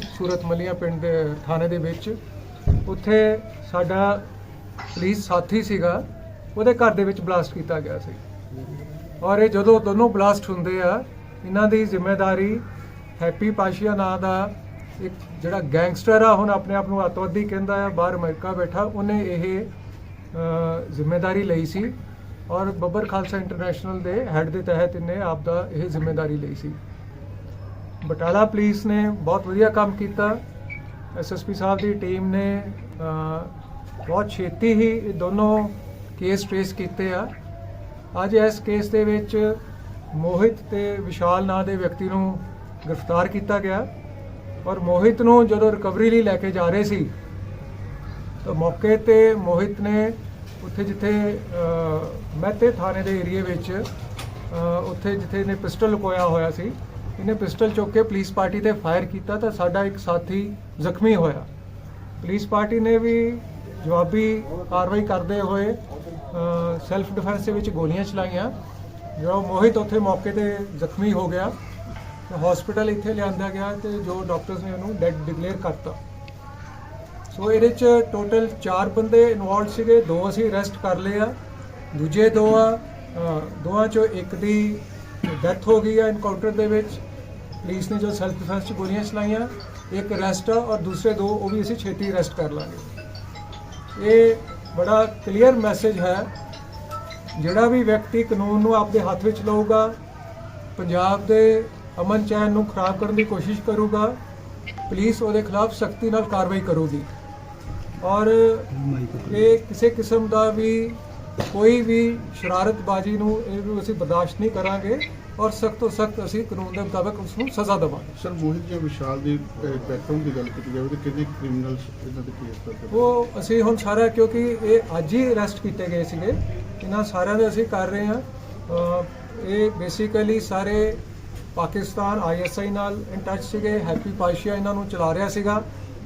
ਸੀ ਸੂਰਤ ਮਲੀਆਂ ਪਿੰਡ ਦੇ ਥਾਣੇ ਦੇ ਵਿੱਚ। ਉੱਥੇ ਸਾਡਾ ਪੁਲਿਸ ਸਾਥੀ ਸੀਗਾ। ਉਹਦੇ ਘਰ ਦੇ ਵਿੱਚ ਬਲਾਸਟ ਕੀਤਾ ਗਿਆ ਸੀ। ਔਰ ਇਹ ਜਦੋਂ ਦੋਨੋਂ ਬਲਾਸਟ ਹੁੰਦੇ ਆ ਇਹਨਾਂ ਦੀ ਜ਼ਿੰਮੇਵਾਰੀ ਹੈਪੀ ਪਾਸ਼ੀਆ ਨਾਂ ਦਾ ਇੱਕ ਜਿਹੜਾ ਗੈਂਗਸਟਰ ਆ ਹੁਣ ਆਪਣੇ ਆਪ ਨੂੰ ਅੱਤਵਾਦੀ ਕਹਿੰਦਾ ਆ ਬਾਹਰ ਅਮਰੀਕਾ ਬੈਠਾ ਉਹਨੇ ਇਹ ਅ, ਜ਼ਿੰਮੇਵਾਰੀ ਲਈ ਸੀ। ਔਰ ਬੱਬਰ ਖਾਲਸਾ ਇੰਟਰਨੈਸ਼ਨਲ ਦੇ ਹੈੱਡ ਦੇ ਤਹਿਤ ਇਹਨੇ ਆਪ ਦਾ ਇਹ ਜ਼ਿੰਮੇਵਾਰੀ ਲਈ ਸੀ। ਬਟਾਲਾ ਪੁਲਿਸ ਨੇ ਬਹੁਤ ਵਧੀਆ ਕੰਮ ਕੀਤਾ। ਐਸਐਸਪੀ ਸਾਹਿਬ ਦੀ ਟੀਮ ਨੇ ਬਹੁਤ ਛੇਤੀ ਹੀ ਦੋਨੋਂ ਕੇਸ ਟ੍ਰੇਸ ਕੀਤੇ ਆ। ਅੱਜ ਇਸ ਕੇਸ ਦੇ ਵਿੱਚ ਮੋਹਿਤ ਤੇ ਵਿਸ਼ਾਲ ਨਾਂ ਦੇ ਵਿਅਕਤੀ ਨੂੰ ਗ੍ਰਿਫਤਾਰ ਕੀਤਾ ਗਿਆ ਔਰ ਮੋਹਿਤ ਨੂੰ ਜਦੋਂ ਰਿਕਵਰੀ ਲਈ ਲੈ ਕੇ ਜਾ ਰਹੇ ਸੀ, ਤਾਂ ਮੌਕੇ ਤੇ ਮੋਹਿਤ ਨੇ ਉੱਥੇ ਜਿੱਥੇ ਮਹਿਤੇ ਥਾਣੇ ਦੇ ਏਰੀਏ ਵਿੱਚ ਉੱਥੇ ਜਿੱਥੇ ਇਹਨੇ ਪਿਸਟਲ ਲੁਕੋਇਆ ਹੋਇਆ ਸੀ ਇਹਨੇ ਪਿਸਟਲ ਚੁੱਕ ਕੇ ਪੁਲਿਸ ਪਾਰਟੀ ਤੇ ਫਾਇਰ ਕੀਤਾ ਤਾਂ ਸਾਡਾ ਇੱਕ ਸਾਥੀ ਜ਼ਖਮੀ ਹੋਇਆ। ਪੁਲਿਸ ਪਾਰਟੀ ਨੇ ਵੀ ਜਵਾਬੀ ਕਾਰਵਾਈ ਕਰਦੇ ਹੋਏ ਸੈਲਫ ਡਿਫੈਂਸ ਦੇ ਵਿੱਚ ਗੋਲੀਆਂ ਚਲਾਈਆਂ। ਜੋ ਮੋਹਿਤ ਉੱਥੇ ਮੌਕੇ ਤੇ ਜ਼ਖਮੀ ਹੋ ਗਿਆ। ਤੇ ਹਸਪੀਟਲ ਇੱਥੇ ਲਿਆਂਦਾ ਗਿਆ ਤੇ ਜੋ ਡਾਕਟਰਸ ਨੇ ਉਹਨੂੰ ਡੈਡ ਡਿਕਲੇਅਰ ਕਰਤਾ। ਸੋ ਇਹਦੇ ਚ ਟੋਟਲ 4 ਬੰਦੇ ਇਨਵੋਲਡ ਸੀਗੇ ਦੋ ਅਸੀਂ ਅਰੈਸਟ ਕਰ ਲਏ ਆ। ਦੂਜੇ ਦੋ ਆ ਅ, ਦੋਵਾਂ ਚੋਂ ਇੱਕ ਦੀ ਡੈਥ ਹੋ ਗਈ ਆ ਇਨਕਾਊਂਟਰ ਦੇ ਵਿੱਚ। ਪੁਲਿਸ ਨੇ ਜੋ ਸੈਲਫ ਡਿਫੈਂਸ ਚ ਗੋਲੀਆਂ ਚਲਾਈਆਂ, ਇੱਕ ਅਰੈਸਟ ਆ ਔਰ ਦੂਸਰੇ ਦੋ, ਉਹ ਵੀ ਅਸੀਂ ਛੇਤੀ ਅਰੈਸਟ ਕਰ ਲਾਂਗੇ। ਇਹ ਬੜਾ ਕਲੀਅਰ ਮੈਸੇਜ ਹੈ। ਜਿਹੜਾ ਵੀ ਵਿਅਕਤੀ ਕਾਨੂੰਨ ਨੂੰ ਆਪਦੇ ਹੱਥ ਵਿੱਚ ਲਊਗਾ, ਪੰਜਾਬ ਦੇ ਅਮਨ ਚੈਨ ਨੂੰ ਖਰਾਬ ਕਰਨ ਦੀ ਕੋਸ਼ਿਸ਼ ਕਰੂਗਾ, ਪੁਲਿਸ ਉਹਦੇ ਖਿਲਾਫ ਸਖਤੀ ਨਾਲ ਕਾਰਵਾਈ ਕਰੂਗੀ। ਔਰ ਇਹ ਕਿਸੇ ਕਿਸਮ ਦਾ ਵੀ ਕੋਈ ਵੀ ਸ਼ਰਾਰਤਬਾਜ਼ੀ ਨੂੰ ਇਹਨੂੰ ਅਸੀਂ ਬਰਦਾਸ਼ਤ ਨਹੀਂ ਕਰਾਂਗੇ। ਔਰ ਸਖਤ ਤੋਂ ਸਖਤ ਅਸੀਂ ਕਾਨੂੰਨ ਦੇ ਮੁਤਾਬਕ ਉਸ ਨੂੰ ਸਜ਼ਾ ਦੇਵਾਂਗੇ। ਸਰ ਮੋਹਿਤ ਜਾਂ ਵਿਸ਼ਾਲ ਦੀ ਬੈਕਗ੍ਰਾਉਂਡ ਦੀ ਗੱਲ ਕੀਤੀ ਜਾਵੇ ਤਾਂ ਕਿੰਨੇ ਕ੍ਰਿਮੀਨਲਸ ਇਹਨਾਂ ਦੇ ਕੇਸ ਕਰਦੇ? ਉਹ ਅਸੀਂ ਹੁਣ ਸਾਰਾ ਕਿਉਂਕਿ ਇਹ ਅੱਜ ਹੀ ਅਰੈਸਟ ਕੀਤੇ ਗਏ ਸੀਗੇ। ਇਹਨਾਂ ਸਾਰਿਆਂ ਦੇ ਅਸੀਂ ਕਰ ਰਹੇ ਹਾਂ। ਇਹ ਬੇਸਿਕਲੀ ਸਾਰੇ ਪਾਕਿਸਤਾਨ ਆਈਐਸਆਈ ਨਾਲ ਇਨ ਟੱਚ ਸੀਗੇ। ਹੈਪੀ ਪਾਸ਼ੀਆ ਇਹਨਾਂ ਨੂੰ ਚਲਾ ਰਿਹਾ ਸੀਗਾ।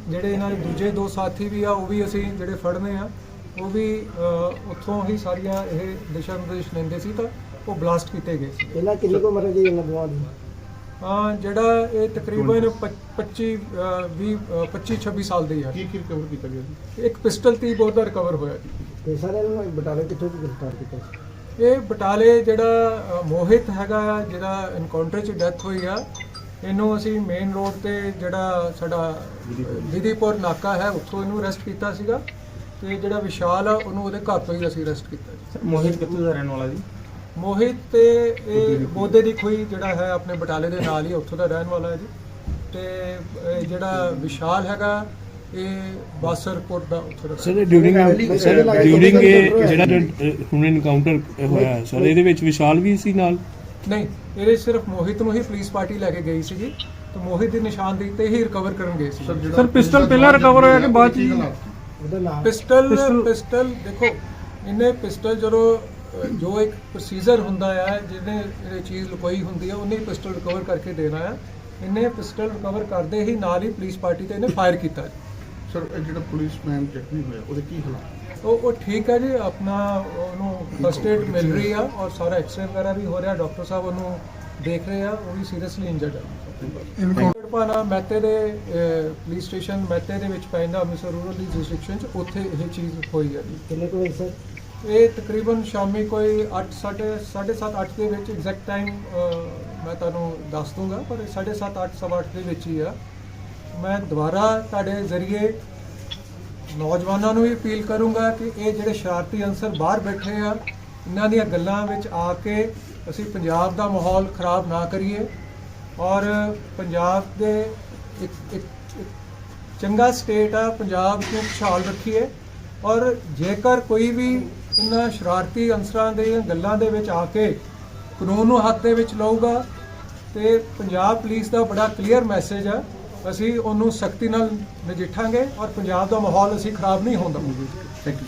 ਜਿਹੜੇ ਇਹਨਾਂ ਦੇ ਦੂਜੇ ਦੋ ਸਾਥੀ ਵੀ ਆ ਉਹ ਵੀ ਅਸੀਂ ਜਿਹੜੇ ਫੜਨੇ ਆ ਉਹ ਵੀ ਉੱਥੋਂ ਹੀ ਸਾਰੀਆਂ ਇਹ ਦਿਸ਼ਾ ਨਿਰਦੇਸ਼ ਲੈਂਦੇ ਸੀ ਤਾਂ ਉਹ ਬਲਾਸਟ ਕੀਤੇ ਗਏ ਸੀ। ਇਹਨਾਂ ਕਿੰਨੀ ਕੁ ਉਮਰ ਹੈ ਜੀ ਇਹਨਾਂ ਦੋਵਾਂ ਦੀ? ਹਾਂ ਜਿਹੜਾ ਇਹ ਤਕਰੀਬਨ 25 20 25 26 ਸਾਲ ਦੇ ਆ। ਕੀ ਕੀ ਰਿਕਵਰ ਕੀਤਾ ਗਿਆ ਜੀ? ਇੱਕ ਪਿਸਟਲ ਤੀ ਬਹੁਤ ਦਾ ਰਿਕਵਰ ਹੋਇਆ ਜੀ। ਤੇ ਸਾਰੇ ਇਹਨਾਂ ਨੂੰ ਬਟਾਲੇ ਕਿੱਥੋਂ ਦੀ ਗ੍ਰਿਫਤਾਰ ਕੀਤਾ ਸੀ? ਇਹ ਬਟਾਲੇ ਜਿਹੜਾ ਮੋਹਿਤ ਹੈਗਾ ਜਿਹੜਾ ਐਨਕਾਊਂਟਰ 'ਚ ਡੈਥ ਹੋਈ ਆ ਇਹਨੂੰ ਅਸੀਂ ਮੇਨ ਰੋਡ ਤੇ ਜਿਹੜਾ ਸਾਡਾ ਵਿਧੀਪੁਰ। ਨਾਕਾ ਹੈ ਉੱਥੋਂ ਇਹਨੂੰ ਅਰੈਸਟ ਕੀਤਾ ਸੀਗਾ। ਤੇ ਜਿਹੜਾ ਵਿਸ਼ਾਲ ਆ ਉਹਨੂੰ ਉਹਦੇ ਘਰ ਤੋਂ ਹੀ ਅਸੀਂ ਅਰੈਸਟ ਕੀਤਾ ਮੋਹਿਤ ਕਿੱਥੋਂ ਦਾ ਰਹਿਣ ਵਾਲਾ ਜੀ? ਮੋਹਿਤ ਤੇ ਇਹ ਬੋਦੇ ਦੀ ਖੋਈ ਜਿਹੜਾ ਹੈ ਆਪਣੇ ਬਟਾਲੇ ਦੇ ਨਾਲ ਹੀ ਉੱਥੋਂ ਦਾ ਰਹਿਣ ਵਾਲਾ ਹੈ ਜੀ। ਤੇ ਇਹ ਜਿਹੜਾ ਵਿਸ਼ਾਲ ਹੈਗਾ ਇਹ ਬਾਸਰਪੁਰ ਦਾ ਉੱਥੋਂ ਦਾ। ਸਰ ਡਿਊਰਿੰਗ ਸਰ ਡਿਊਰਿੰਗ ਇਹ ਜਿਹੜਾ ਹੁਣ ਇਨਕਾਊਂਟਰ ਹੋਇਆ ਸਰ ਇਹਦੇ ਵਿੱਚ ਵਿਸ਼ਾਲ ਵੀ ਸੀ ਨਾਲ? ਨਹੀਂ ਇਹਦੇ ਸਿਰਫ ਮੋਹਿਤ ਨੂੰ ਹੀ ਪੁਲਿਸ ਪਾਰਟੀ ਲੈ ਕੇ ਗਈ ਸੀਗੀ। ਤੇ ਮੋਹਿਤ ਦੀ ਨਿਸ਼ਾਨਦੇਹੀ ਤੇ ਹੀ ਰਿਕਵਰ ਕਰਨ ਗਏ ਸੀ। ਜਿਹੜਾ ਸਰ, ਪਿਸਟਲ ਪਹਿਲਾਂ recover ਹੋਇਆ ਕਿ ਬਾਅਦ 'ਚ ਪਿਸਟਲ ਪਿਸਟਲ ਦੇਖੋ ਇਹਨੇ ਪਿਸਟਲ ਜਦੋਂ ਜੋ ਇੱਕ ਪ੍ਰੋਸੀਜਰ ਹੁੰਦਾ ਹੈ ਜਿਹਨੇ ਇਹ ਚੀਜ਼ ਲੁਕੋਈ ਹੁੰਦੀ ਹੈ ਉਹਨੇ ਪਿਸਟਲ ਰਿਕਵਰ ਕਰਕੇ ਦੇਣਾ ਹੈ ਇਹਨੇ ਪਿਸਟਲ ਰਿਕਵਰ ਕਰਦੇ ਹੀ ਨਾਲ ਹੀ ਪੁਲਿਸ ਪਾਰਟੀ ਤੇ ਇਹਨੇ ਫਾਇਰ ਕੀਤਾ। ਸਰ ਜਿਹੜਾ ਪੁਲਿਸਮੈਨ ਜ਼ਖਮੀ ਹੋਇਆ ਉਹਦੇ ਕੀ ਹਾਲਾਤ? ਉਹ ਉਹ ਠੀਕ ਹੈ ਜੀ ਆਪਣਾ ਉਹਨੂੰ ਫਸਟ ਏਡ ਮਿਲ ਰਹੀ ਆ ਔਰ ਸਾਰਾ ਐਕਸਰੇ ਵਗੈਰਾ ਵੀ ਹੋ ਰਿਹਾ ਡਾਕਟਰ ਸਾਹਿਬ ਉਹਨੂੰ ਦੇਖ ਰਹੇ ਆ ਉਹ ਵੀ ਸੀਰੀਅਸਲੀ ਇੰਜਰਡ ਹੈ ਪਾਣਾ ਮਹਿਤੇ ਦੇ ਪੁਲਿਸ ਸਟੇਸ਼ਨ ਮਹਿਤੇ ਦੇ ਵਿੱਚ ਪੈਂਦਾ ਅੰਮ੍ਰਿਤਸਰ ਰੂਰਲ ਦੀ ਜੁਰਿਸਡਿਕਸ਼ਨ ਚ ਉੱਥੇ ਇਹ ਚੀਜ਼ ਹੋਈ ਹੈ ਜੀ। ਕਿੰਨੇ ਕੁ ਵਜੇ ਸਰ ਇਹ ਤਕਰੀਬਨ ਸ਼ਾਮੀ ਕੋਈ 8 7:30 8 ਦੇ ਵਿੱਚ ਐਗਜ਼ੈਕਟ ਟਾਈਮ ਮੈਂ ਤੁਹਾਨੂੰ ਦੱਸ ਦੂੰਗਾ, ਪਰ 7:30 8 ਸਵਾ ਅੱਠ ਦੇ ਵਿੱਚ ਹੀ ਆ। ਮੈਂ ਦੁਬਾਰਾ ਤੁਹਾਡੇ ਜ਼ਰੀਏ ਨੌਜਵਾਨਾਂ ਨੂੰ ਵੀ ਅਪੀਲ ਕਰੂੰਗਾ ਕਿ ਇਹ ਜਿਹੜੇ ਸ਼ਰਾਰਤੀ ਅਨਸਰ ਬਾਹਰ ਬੈਠੇ ਆ, ਇਹਨਾਂ ਦੀਆਂ ਗੱਲਾਂ ਵਿੱਚ ਆ ਕੇ ਅਸੀਂ ਪੰਜਾਬ ਦਾ ਮਾਹੌਲ ਖਰਾਬ ਨਾ ਕਰੀਏ ਔਰ ਪੰਜਾਬ ਦੇ ਇੱਕ ਇੱਕ ਇੱਕ ਚੰਗਾ ਸਟੇਟ ਆ, ਪੰਜਾਬ ਨੂੰ ਖੁਸ਼ਹਾਲ ਰੱਖੀਏ ਔਰ ਜੇਕਰ ਕੋਈ ਵੀ ਇਹਨਾਂ ਸ਼ਰਾਰਤੀ ਅੰਸਰਾਂ ਦੇ ਗੱਲਾਂ ਦੇ ਵਿੱਚ ਆ ਕੇ ਕਾਨੂੰਨ ਨੂੰ ਹੱਥ ਦੇ ਵਿੱਚ ਲਊਗਾ ਤੇ ਪੰਜਾਬ ਪੁਲਿਸ ਦਾ ਬੜਾ ਕਲੀਅਰ ਮੈਸੇਜ ਆ। ਅਸੀਂ ਉਹਨੂੰ ਸਖਤੀ ਨਾਲ ਨਜਿੱਠਾਂਗੇ ਔਰ ਪੰਜਾਬ ਦਾ ਮਾਹੌਲ ਅਸੀਂ ਖਰਾਬ ਨਹੀਂ ਹੋਣ ਦੇਵਾਂਗੇ।